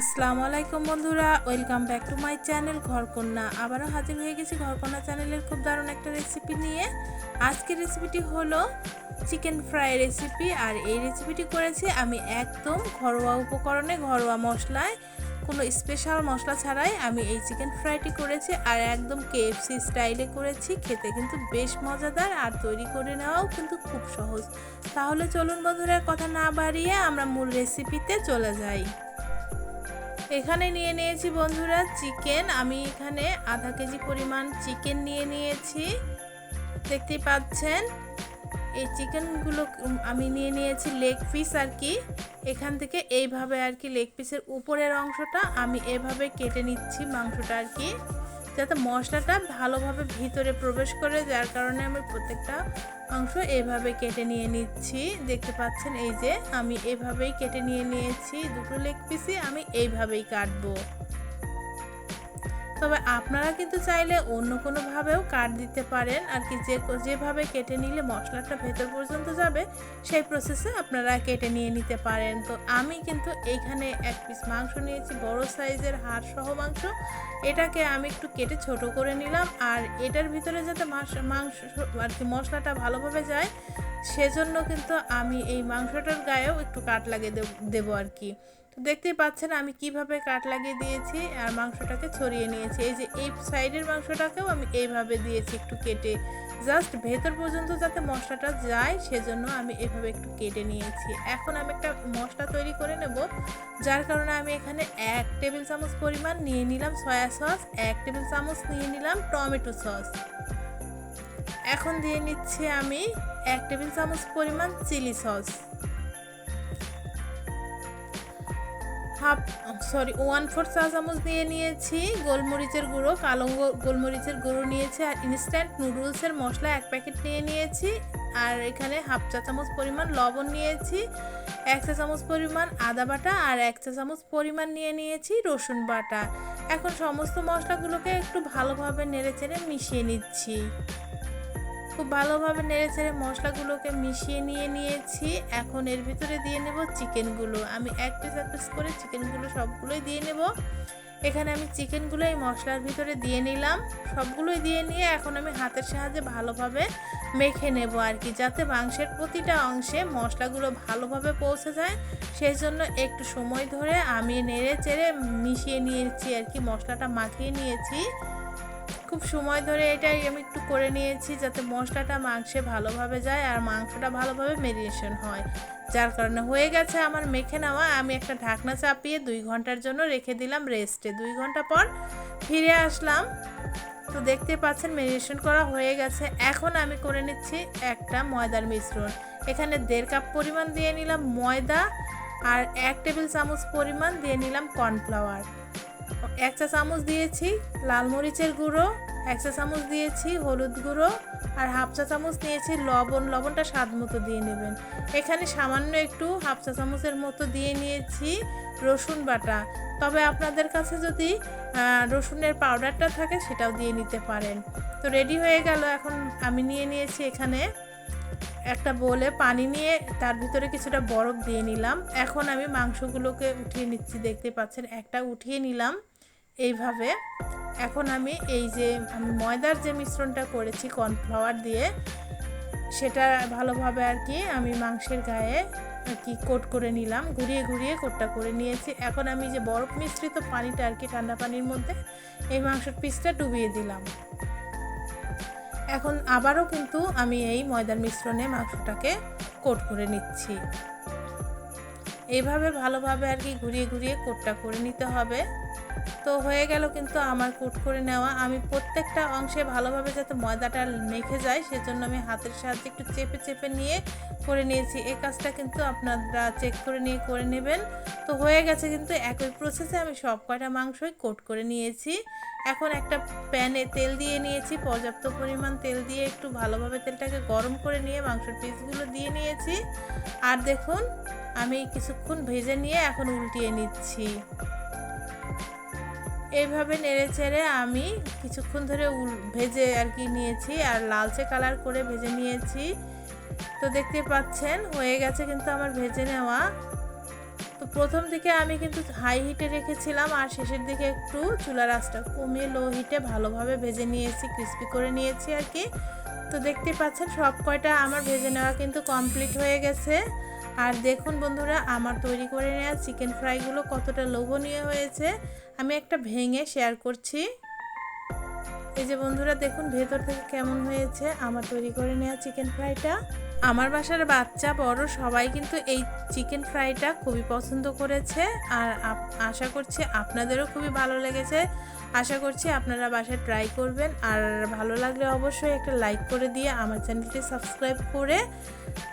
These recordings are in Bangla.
আসসালামু আলাইকুম বন্ধুরা, welcome back to my channel Ghorkonna. আবারও হাজির হয়ে গেছি ঘরকন্যা চ্যানেলের খুব দারুণ একটা রেসিপি নিয়ে। আজকের রেসিপিটি হলো চিকেন ফ্রাই রেসিপি আর এই রেসিপিটি করেছি আমি একদম ঘরোয়া উপকরণে, ঘরোয়া মশলায়। কোনো স্পেশাল মশলা ছাড়াই আমি এই চিকেন ফ্রাইটি করেছি, আর একদম কেএফসি স্টাইলে করেছি। খেতে কিন্তু বেশ মজাদার, আর তৈরি করে নেওয়াও কিন্তু খুব সহজ। তাহলে চলুন বন্ধুরা, কথা না বাড়িয়ে আমরা মূল রেসিপিতে চলে যাই। এখানে নিয়ে নিয়েছি বন্ধুরা চিকেন। আমি এখানে আধা কেজি পরিমাণ চিকেন নিয়ে নিয়েছি। দেখতে পাচ্ছেন? এই চিকেনগুলো আমি নিয়ে নিয়েছি লেগ পিস আর কি। এখান থেকে এইভাবে আর কি লেগ পিসের উপরের অংশটা আমি এভাবে কেটে নিচ্ছি মাংসটা আর কি। যাতে মশলাটা ভালোভাবে ভিতরে প্রবেশ করে, যার কারণে আমি প্রত্যেকটা অংশ এভাবে কেটে নিয়ে নিচ্ছি। দেখতে পাচ্ছেন এই যে আমি এভাবেই কেটে নিয়ে নিয়েছি, দুটো লেগ পিসই আমি এইভাবেই কাটবো। তবে আপনারা কিন্তু চাইলে অন্য কোনোভাবেও কাট দিতে পারেন। আর কি যে যেভাবে কেটে নিলে মশলাটা ভেতর পর্যন্ত যাবে, সেই প্রসেসে আপনারা কেটে নিয়ে নিতে পারেন। তো আমি কিন্তু এইখানে এক পিস মাংস নিয়েছি, বড় সাইজের হাড় সহ মাংস। এটাকে আমি একটু কেটে ছোট করে নিলাম। আর এটার ভিতরে যাতে মাংস আর কি মশলাটা ভালোভাবে যায়, সেজন্য কিন্তু আমি এই মাংসটার গায়েও একটু কাট লাগিয়ে দেবো আর কি। তো দেখতেই পাচ্ছেন আমি কীভাবে কাট লাগিয়ে দিয়েছি আর মাংসটাকে ছড়িয়ে নিয়েছি। এই যে এই সাইডের মাংসটাকেও আমি এইভাবে দিয়েছি একটু কেটে। জাস্ট ভেতর পর্যন্ত যাতে মশলাটা যায় সেজন্য আমি এভাবে একটু কেটে নিয়েছি। এখন আমি একটা মশলা তৈরি করে নেব, যার কারণে আমি এখানে এক টেবিল চামচ পরিমাণ নিয়ে নিলাম সয়া সস, এক টেবিল চামচ নিয়ে নিলাম টমেটো সস। এখন দিয়ে নিচ্ছি আমি এক টেবিল চামচ পরিমাণ chili sauce. Half, sorry one four চা চামচ দিয়ে নিয়েছি। গোলমরিচের গুঁড়ো, কালো গোলমরিচের গুঁড়ো নিয়েছি আর ইনস্ট্যান্ট নুডলসের মশলা এক প্যাকেট নিয়ে নিয়েছি। আর এখানে হাফ চা চামচ পরিমাণ লবণ নিয়েছি, এক চা চামচ পরিমাণ আদা বাটা আর এক চা চামচ পরিমাণ নিয়ে নিয়েছি রসুন বাটা। এখন সমস্ত মশলাগুলোকে একটু ভালোভাবে নেড়ে চেড়ে মিশিয়ে নিচ্ছি। খুব ভালোভাবে নেড়ে ছেড়ে মশলাগুলোকে মিশিয়ে নিয়ে নিয়েছি। এখন এর ভিতরে দিয়ে নেব চিকেনগুলো। আমি এক পিস এক পিস করে চিকেনগুলো সবগুলোই দিয়ে নেব। এখানে আমি চিকেনগুলো এই মশলার ভিতরে দিয়ে নিলাম। সবগুলোই দিয়ে নিয়ে এখন আমি হাতের সাহায্যে ভালোভাবে মেখে নেব আর কি, যাতে মাংসের প্রতিটা অংশে মশলাগুলো ভালোভাবে পৌঁছে যায়। সেই জন্য একটু সময় ধরে আমি নেড়ে চেড়ে মিশিয়ে নিয়েছি আর কি, মশলাটা মাখিয়ে নিয়েছি। খুব সময় ধরে এটাই আমি একটু করে নিয়েছি যাতে মশলাটা মাংসে ভালোভাবে যায় আর মাংসটা ভালোভাবে মেরিনেশন হয়। যার কারণে হয়ে গেছে আমার মেখে নেওয়া। আমি একটা ঢাকনা চাপিয়ে দুই ঘণ্টার জন্য রেখে দিলাম রেস্টে দুই ঘণ্টা পর ফিরে আসলাম। তো দেখতে পাচ্ছেন মেরিনেশন করা হয়ে গেছে। এখন আমি করে নিচ্ছি একটা ময়দার মিশ্রণ। এখানে দেড় কাপ পরিমাণ দিয়ে নিলাম ময়দা আর এক টেবিল চামচ পরিমাণ দিয়ে নিলাম কর্নফ্লাওয়ার এক চা চামচ দিয়েছি লাল মরিচের গুঁড়ো এক চা চামচ দিয়েছি হলুদ গুঁড়ো আর হাফ চা চামচ নিয়েছি লবণ। লবণটা স্বাদ মতো দিয়ে নেবেন। এখানে সামান্য একটু হাফ চা চামচের মতো দিয়ে নিয়েছি রসুন বাটা। তবে আপনাদের কাছে যদি রসুনের পাউডারটা থাকে সেটাও দিয়ে নিতে পারেন। তো রেডি হয়ে গেল। এখন আমি নিয়ে নিয়েছি এখানে একটা বলে পানি নিয়ে তার ভিতরে কিছুটা বরফ দিয়ে নিলাম। এখন আমি মাংসগুলোকে উঠিয়ে নিচ্ছি। দেখতে পাচ্ছেন, একটা উঠিয়ে নিলাম। এইভাবে। এখন আমি এই যে, আমি ময়দার যে মিশ্রণটা করেছি কর্নফ্লাওয়ার দিয়ে, সেটা ভালোভাবে আর কি আমি মাংসের গায়ে আর কি কোট করে নিলাম, ঘুরিয়ে ঘুরিয়ে কোটটা করে নিয়েছি। এখন আমি যে বরফ মিশ্রিত পানিটা আর কি ঠান্ডা পানির মধ্যে, এই মাংসের পিসটা ডুবিয়ে দিলাম। এখন আবারও কিন্তু আমি এই ময়দার মিশ্রণে মাংসটাকে কোট করে নিচ্ছি। এইভাবে ভালোভাবে আর কি ঘুরিয়ে ঘুরিয়ে কোটটা করে নিতে হবে। তো হয়ে গেল কিন্তু আমার কোট করে নেওয়া। আমি প্রত্যেকটা অংশে ভালোভাবে যাতে ময়দাটা মেখে যায়, সেজন্য আমি হাতের সাহায্যে একটু চেপে চেপে নিয়ে করে নিয়েছি। এই কাজটা কিন্তু আপনারা চেক করে নিয়ে করে নেবেন। তো হয়ে গেছে কিন্তু একই প্রসেসে আমি সব কয়টা মাংসই কোট করে নিয়েছি। এখন একটা প্যানে তেল দিয়ে নিয়েছি, পর্যাপ্ত পরিমাণ তেল দিয়ে একটু ভালোভাবে তেলটাকে গরম করে নিয়ে মাংসের পিসগুলো দিয়ে নিয়েছি। আর দেখুন আমি কিছুক্ষণ ভেজে নিয়ে এখন উল্টিয়ে নিচ্ছি। এইভাবে নেড়ে চেড়ে আমি কিছুক্ষণ ধরে উল ভেজে আর কি নিয়েছি আর লালচে কালার করে ভেজে নিয়েছি। তো দেখতে পাচ্ছেন, হয়ে গেছে কিন্তু আমার ভেজে নেওয়া। তো প্রথম দিকে আমি কিন্তু হাই হিটে রেখেছিলাম আর শেষের দিকে একটু চুলার আঁচটা কমিয়ে লো হিটে ভালোভাবে ভেজে নিয়েছি ক্রিস্পি করে নিয়েছি আর কি। তো দেখতে পাচ্ছেন সব কয়টা আমার ভেজে নেওয়া কিন্তু কমপ্লিট হয়ে গেছে। আর দেখুন বন্ধুরা, আমার তৈরি করে নেওয়া চিকেন ফ্রাইগুলো কতটা লোভনীয় হয়েছে। আমি একটা ভেঙে শেয়ার করছি। এই যে বন্ধুরা, দেখুন ভেতর থেকে কেমন হয়েছে আমার তৈরি করে নেওয়া চিকেন ফ্রাইটা আমার বাসার বাচ্চা বড়, সবাই কিন্তু এই চিকেন ফ্রাইটা খুবই পছন্দ করেছে। আর আশা করছি আপনাদেরও খুবই ভালো লেগেছে। আশা করছি আপনারা বাসায় ট্রাই করবেন। আর ভালো লাগলে অবশ্যই একটা লাইক করে দিয়ে আমার চ্যানেলটি সাবস্ক্রাইব করে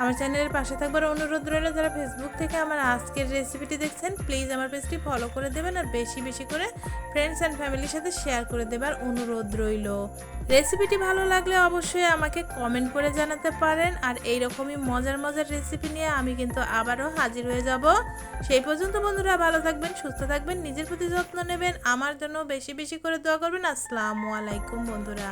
আমার চ্যানেলের পাশে থাকবার অনুরোধ রইল। যারা ফেসবুক থেকে আমার আজকের রেসিপিটি দেখছেন প্লিজ আমার পেজটি ফলো করে দেবেন আর বেশি বেশি করে ফ্রেন্ডস অ্যান্ড ফ্যামিলির সাথে শেয়ার করে দেবার অনুরোধ রইল। রেসিপিটি ভালো লাগলে অবশ্যই আমাকে কমেন্ট করে জানাতে পারেন। আর এই রকমই মজার মজার রেসিপি নিয়ে আমি কিন্তু আবারও হাজির হয়ে যাব। সেই পর্যন্ত বন্ধুরা ভালো থাকবেন, সুস্থ থাকবেন, নিজের প্রতি যত্ন নেবেন। আমার জন্য বেশি বেশি করে দোয়া করবেন। আসসালামু আলাইকুম বন্ধুরা।